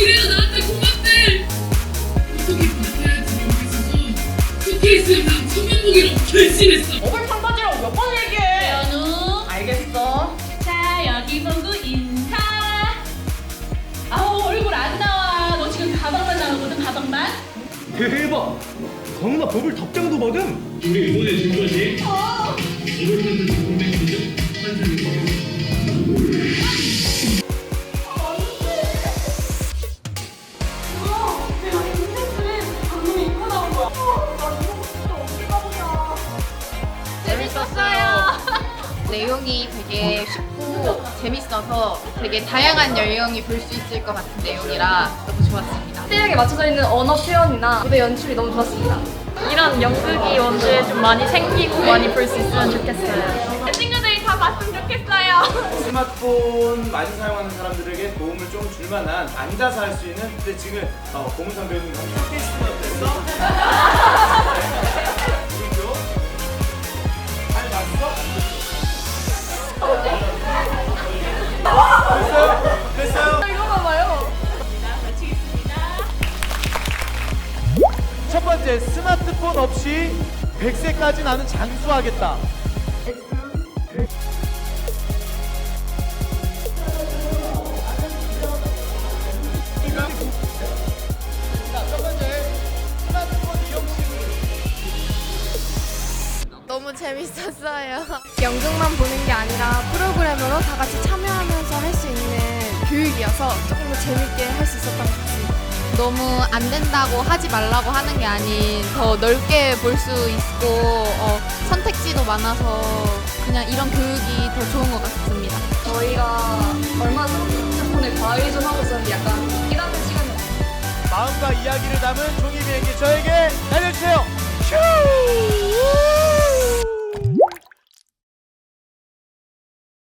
이래서 나한테 고맙대. 어떻게 받아야 되는 거있어서 그게 있으면 난 서면복이라고 결심했어. 어글탕 빠지라고 몇 번 얘기해. 연우. 알겠어. 자 여기 보고 인사. 아우 얼굴 안 나와. 너 지금 가방만 나오거든 가방만. 대박. 강훈아 버블 답장도 받음. 우리 이번에 준 거지? 어. 버블 판사 공백 판사 내용이 되게 쉽고 재밌어서 되게 다양한 연령이 볼 수 있을 것 같은 내용이라 너무 좋았습니다. 스틸하게 맞춰져 있는 언어 표현이나 무대 연출이 너무 좋았습니다. 이런 연극이 원주에 좀 많이 생기고 많이 볼 수 있으면 좋겠어요. 친구들이 다 봤으면 좋겠어요. 스마트폰 많이 사용하는 사람들에게 도움을 좀 줄 만한 앉아서 할 수 있는 근데 지금 어, 고문상 배우님 쇼케이스는 어땠어? 그리고 잘 봤어? 됐어요? 됐어요? 이거 봐봐요. 첫 번째, 스마트폰 없이 100세까지 나는 장수하겠다. 너무 재밌었어요. 연극만 보는 게 아니라 프로그램으로 다 같이 참여하면서 할 수 있는 교육이어서 조금 더 재밌게 할 수 있었던 것 같습니다. 너무 안 된다고 하지 말라고 하는 게 아닌 더 넓게 볼 수 있고 어, 선택지도 많아서 그냥 이런 교육이 더 좋은 것 같습니다. 저희가 얼마 전 핸드폰에 과외 좀 하고 있었는데 약간 일하는 시간이었어요. 마음과 이야기를 담은 종이 비행기 저에게 날려주세요. 슈!